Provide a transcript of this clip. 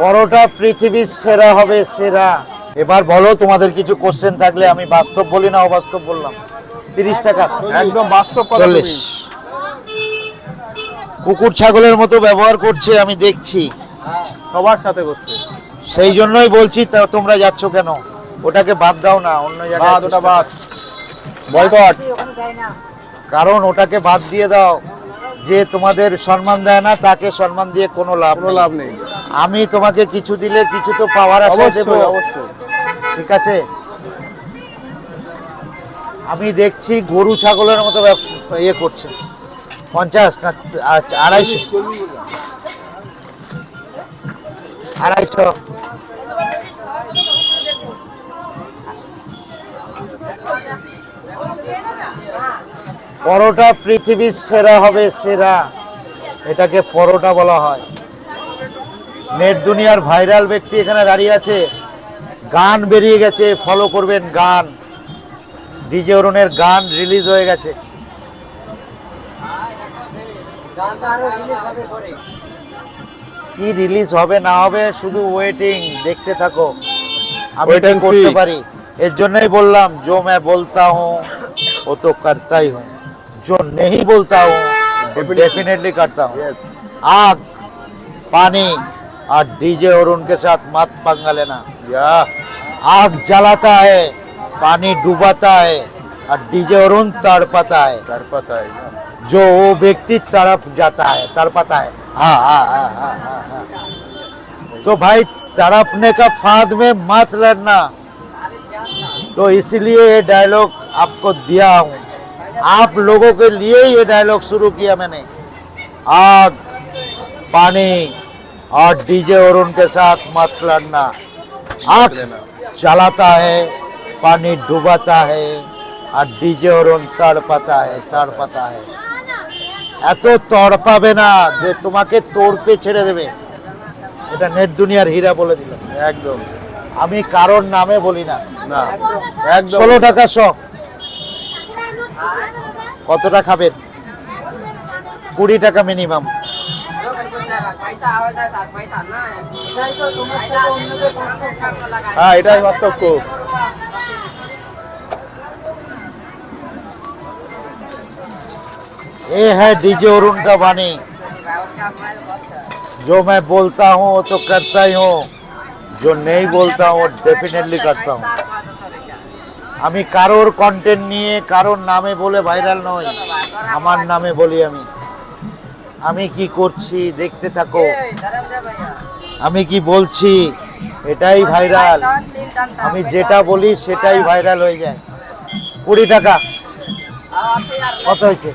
পরোটা পৃথিবীর সেরা হবে সেরা। এবার বলো তোমাদের কিছু কোশ্চেন থাকলে আমি বাস্তব বলি না অবাস্তব বললাম। তিরিশ টাকা। একদম বাস্তব চল্লিশ। কুকুর ছাগলের মতো ব্যবহার করছে আমি দেখছি। সবার সাথে করছে। সেই জন্যই বলছি তা তোমরা যাচ্ছ কেন? ওটাকে বাদ দাও না অন্য জায়গায় ওটা বাদ। বয়কট কারণ ওটাকে বাদ দিয়ে দাও। যে তোমাদের সম্মান দেয় না তাকে সম্মান দিয়ে কোনো লাভ কোনো লাভ নেই। আমি তোমাকে কিছু দিলে কিছু তো পাওয়ার আশা দেবো। অবশ্যই। ঠিক আছে? আমি দেখছি গরু ছাগলের মতো ইয়ে করছে। পঞ্চাশ না আড়াইশো। আড়াইশো। পরোটা পৃথিবীর সেরা হবে সেরা। এটাকে পরোটা বলা হয়। নেট দুনিয়ার ভাইরাল ব্যক্তি এখানে দাঁড়িয়ে আছে। গান বেরিয়ে গেছে ফলো করবেন গান। ডিজে অরুণের গান রিলিজ হয়ে গেছে। কি রিলিজ হবে না হবে শুধু ওয়েটিং দেখতে থাকো। আমি করতে পারি? এর জন্যই বললাম জো ম্যা বলতা হো ও তো কর্তাই হুঁ। जो नहीं बोलता हूँ डेफिनेटली करता हूँ। आग पानी और डीजे और उनके साथ मत पंगा लेना। आग जलाता है पानी डुबाता है और डीजे और उन तड़पता है। तड़पता है जो वो व्यक्ति तड़प जाता है तड़पता है। हाँ, हाँ, हाँ, तो भाई तड़पने का फाद में मत लड़ना। तो इसलिए ये डायलॉग आपको दिया हूँ। आप लोगों के लिए ये डायलॉग शुरू किया मैंने आग पानी और डीजे और उनके साथ मत लड़ना आग जलाता है पानी डुबाता है আর ডিজে ওরন তড়পাতা है তড়পাতা है এত তড়পাবে না যে তোমাকে তোড়পে ছেড়ে দেবে এটা নেট দুনিয়ার হীরা বলে দিল একদম আমি কারোর নামে বলি না না একদম ষোলো টাকা শ কতটা খাবেন কুড়ি টাকা মিনিমাম হ্যাঁ এটাই পার্থক্য ये है डीजे अरुण का वाणी जो मैं बोलता हूँ वो तो करता ही हूँ जो नहीं बोलता हूँ डेफिनेटली करता हूँ আমি কারোর কন্টেন্ট নিয়ে কারোর নামে বলে ভাইরাল নই। আমার নামে বলি আমি। আমি কি করছি দেখতে থাকো। আমি কি বলছি? এটাই ভাইরাল আমি যেটা বলি সেটাই ভাইরাল হয়ে যায়। কুড়ি টাকা। কত হয়েছে?